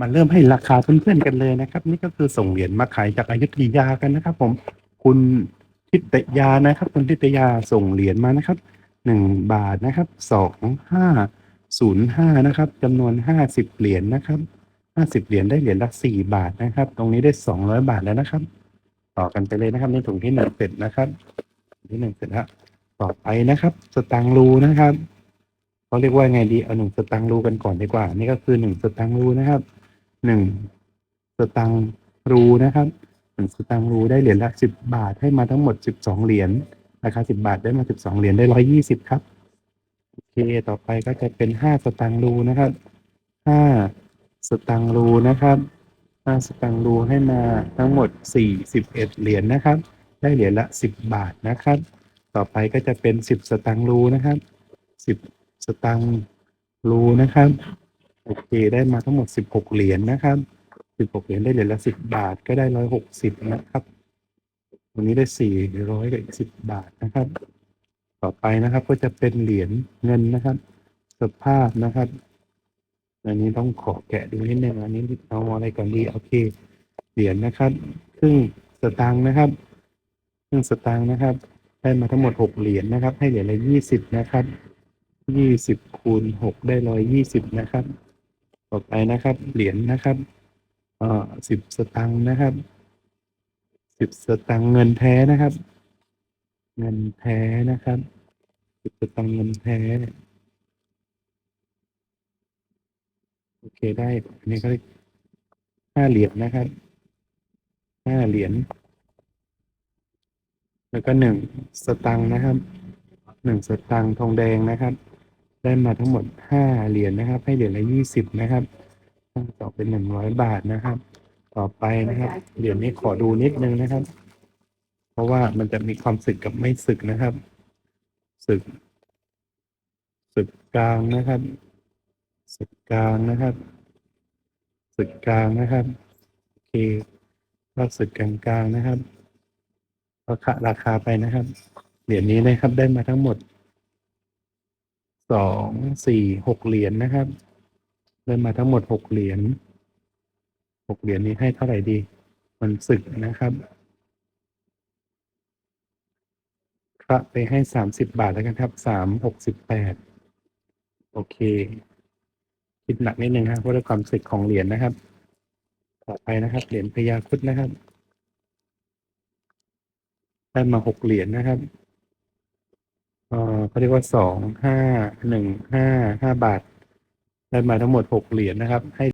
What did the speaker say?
มาเริ่มให้ราคาเพื่อนๆกันเลยนะครับ นี่ก็คือส่งเหรียญมาขายจากอายุธยากันนะครับ ผมคุณทิตยานะครับ คุณทิตยาส่งเหรียญมานะครับหนึ่งบาทนะครับสองห้าศูนย์ห้านะครับจำนวนห้าสิบเหรียญนะครับห้าสิบเหรียญได้เหรียญละสี่บาทนะครับ ตรงนี้ได้สองร้อยบาทแล้วนะครับ ต่อกันไปเลยนะครับในถุงที่หนึ่งเสร็จนะครับที่หนึ่งเสร็จแล้วต่อไปนะครับ สตางรูนะครับเขาเรียกว่าไงดีเอาหนึ่งสตางรูกันก่อนดีกว่า นี่ก็คือหนึ่งสตางรูนะครับ หนึ่งสตางรูนะครับหนึ่งสตางรูได้เหรียญละสิบบาทให้มาทั้งหมดสิบสองเหรียญราคาสิบบาทได้มาสิบสองเหรียญได้ร้อยยี่สิบครับโอเคต่อไปก็จะเป็นห้าสตางรูนะครับห้าสตางรูนะครับห้าสตางรูให้มาทั้งหมด41เอ็ดเหรียญนะครับ ได้เหรียญละ10บบาทนะครับ ต่อไปก็จะเป็น10สตางรูนะครับ10สตางรูนะครับ โอเคได้มาทั้งหมด16เหรียญนะครับ16เหรียญได้เหรียญละ10บาทก็ได้160นะครับวันนี้ได้400กับอีก10บาทนะครับ ต่อไปนะครับก็จะเป็นเหรียญเงินนะครับ สภาพนะครับ อันนี้ต้องขอแกะดูนิดนึงอันนี้เอาอะไรก่อนดีโอเค เหรียญนะครับครึ่งสตางค์นะครับครึ่งสตางค์นะครับ ได้มาทั้งหมดหกเหรียญนะครับ ให้เหรียญละยี่สิบนะครับยี่สิบคูณหกได้ร้อยยี่สิบนะครับ ต่อไปนะครับ เหรียญนะครับเอ่อสิบสตางค์นะครับสิบสตางค์เงินแท้นะครับ เงินแท้นะครับสิบสตางค์เงินแท้โอเคได้อันนี้ก็ห้าเหรียญนะครับห้าเหรียญแล้วก็หนึ่งสตังค์นะครับหนึ่งสตังค์ทองแดงนะครับ ได้มาทั้งหมดห้าเหรียญนะครับ ให้เหรียญละยี่สิบนะครับต่อเป็นหนึ่งร้อยบาทนะครับ ต่อไปนะครับ เหรียญนี้ขอดูนิดนึงนะครับ เพราะว่ามันจะมีความสึกกับไม่สึกนะครับสึกสึกกลางนะครับสึกกลางนะครับสึกกลางนะครับโอเคก็สึกกลางกลางๆนะครับราคาราคาไปนะครับ เหรียญนี้นะครับได้มาทั้งหมด สองสี่หกเหรียญนะครับได้มาทั้งหมดหกเหรียญหกเหรียญนี้ให้เท่าไหร่ดี มันสึกนะครับครับไปให้สามสิบบาทแล้วกันครับสามหกสิบแปดโอเค คิดหนักนิดนึงครับเพราะด้วยความสึกของเหรียญนะครับ ต่อไปนะครับเหรียญพญาคุดนะครับได้มาหกเหรียญนะครับ เออเขาเรียกว่าสองห้าหนึ่งห้าห้าบาท ได้มาทั้งหมดหกเหรียญนะครับให้